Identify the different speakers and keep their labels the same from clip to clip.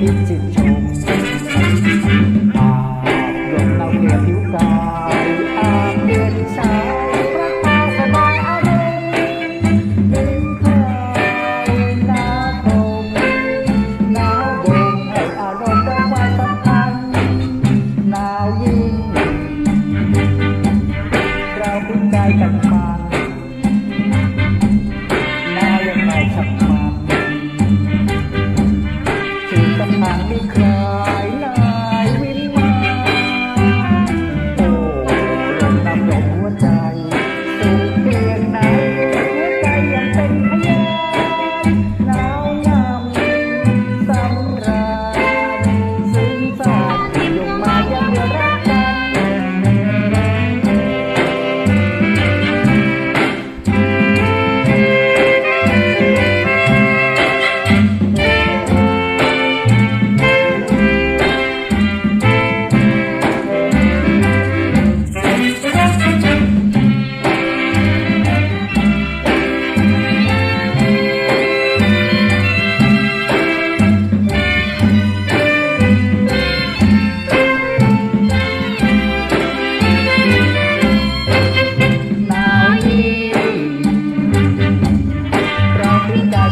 Speaker 1: พิษสิชมอาบลมเราเกลีผิวกายอาบเดือนสายพระตาสบายอารมณ์เป็นใครนาตมหนาวบงอารมณ์ดอกไม้สำคัญหนาวยิ่งเราคุ้นใจกันมา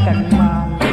Speaker 1: chẳng mà